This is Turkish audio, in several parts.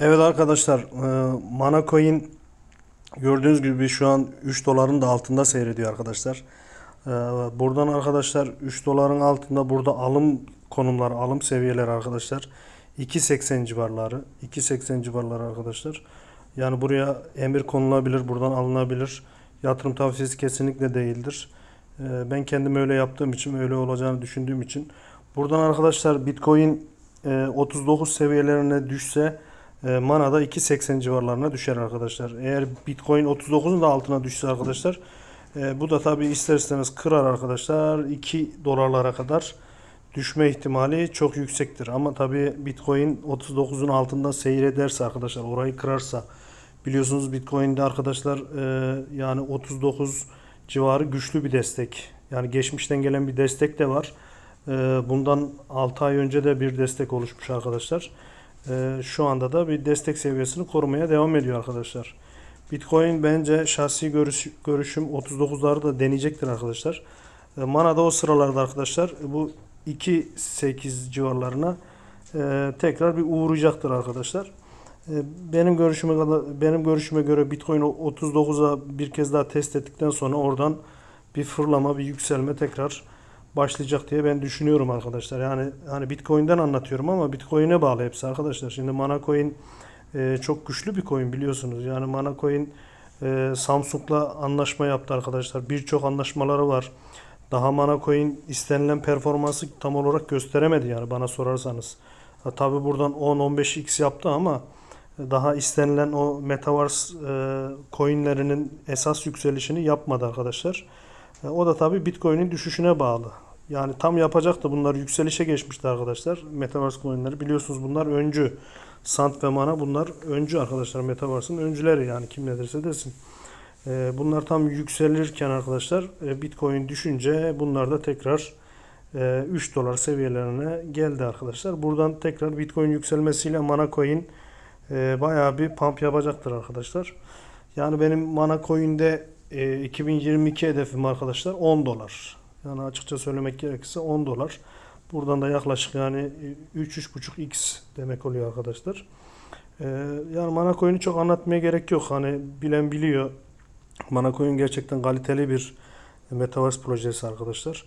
Evet arkadaşlar, e, Mana Coin gördüğünüz gibi şu an 3 doların da altında seyrediyor arkadaşlar. E, Buradan arkadaşlar 3 doların altında burada alım konumları, alım seviyeleri arkadaşlar 2.80 civarları, 2.80 civarları arkadaşlar. Yani buraya emir konulabilir, buradan alınabilir. Yatırım tavsiyesi kesinlikle değildir. E, Ben kendim öyle yaptığım için, öyle olacağını düşündüğüm için. Buradan arkadaşlar Bitcoin e, 39 seviyelerine düşse Mana da 2.80 civarlarına düşer arkadaşlar. Eğer Bitcoin 39'un da altına düşse arkadaşlar e, bu da tabi ister istemez kırar arkadaşlar 2 dolarlara kadar düşme ihtimali çok yüksektir. Ama tabi Bitcoin 39'un altında seyrederse arkadaşlar orayı kırarsa biliyorsunuz Bitcoin'de arkadaşlar e, yani 39 civarı güçlü bir destek. Yani geçmişten gelen bir destek de var. E, bundan 6 ay önce de bir destek oluşmuş arkadaşlar. Ee, şu anda da bir destek seviyesini korumaya devam ediyor arkadaşlar. Bitcoin bence şahsi görüş, görüşüm 39'ları da deneyecektir arkadaşlar. Ee, Mana da o sıralarda arkadaşlar bu 2.8 civarlarına e, tekrar bir uğrayacaktır arkadaşlar. Ee, Benim görüşüme benim görüşüme göre Bitcoin 39'a bir kez daha test ettikten sonra oradan bir fırlama, bir yükselme tekrar başlayacak diye ben düşünüyorum arkadaşlar. Yani hani Bitcoin'den anlatıyorum ama Bitcoin'e bağlı hepsi arkadaşlar. Şimdi Mana Coin e, çok güçlü bir coin biliyorsunuz. Yani Mana Coin e, Samsung'la anlaşma yaptı arkadaşlar. Birçok anlaşmaları var. Daha Mana Coin istenilen performansı tam olarak gösteremedi yani bana sorarsanız. Ha, tabii buradan 10-15x yaptı ama daha istenilen o Metaverse e, coinlerinin esas yükselişini yapmadı arkadaşlar. E, O da tabii Bitcoin'in düşüşüne bağlı. Yani tam yapacaktı bunlar yükselişe geçmişti arkadaşlar. Metaverse coinleri biliyorsunuz bunlar öncü. Sant ve Mana bunlar öncü arkadaşlar. Metaverse'ın öncüleri yani kim ne derse desin. E, Bunlar tam yükselirken arkadaşlar e, Bitcoin düşünce bunlar da tekrar e, 3 dolar seviyelerine geldi arkadaşlar. Buradan tekrar Bitcoin yükselmesiyle Mana Coin e, bayağı bir pump yapacaktır arkadaşlar. Yani benim Mana Coin'de e, 2022 hedefim arkadaşlar 10 dolar. Yani açıkça söylemek gerekirse 10 dolar. Buradan da yaklaşık yani 3-3.5x demek oluyor arkadaşlar. E, yani Mana çok anlatmaya gerek yok. Hani bilen biliyor. Mana gerçekten kaliteli bir Metaverse projesi arkadaşlar.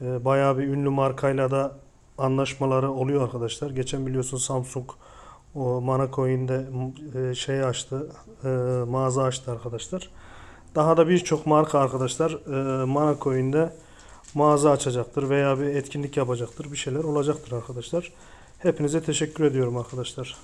E, bayağı bir ünlü markayla da anlaşmaları oluyor arkadaşlar. Geçen biliyorsun Samsung o Mana e, şey açtı, e, mağaza açtı arkadaşlar. Daha da birçok marka arkadaşlar e, Coin'de mağaza açacaktır veya bir etkinlik yapacaktır. Bir şeyler olacaktır arkadaşlar. Hepinize teşekkür ediyorum arkadaşlar.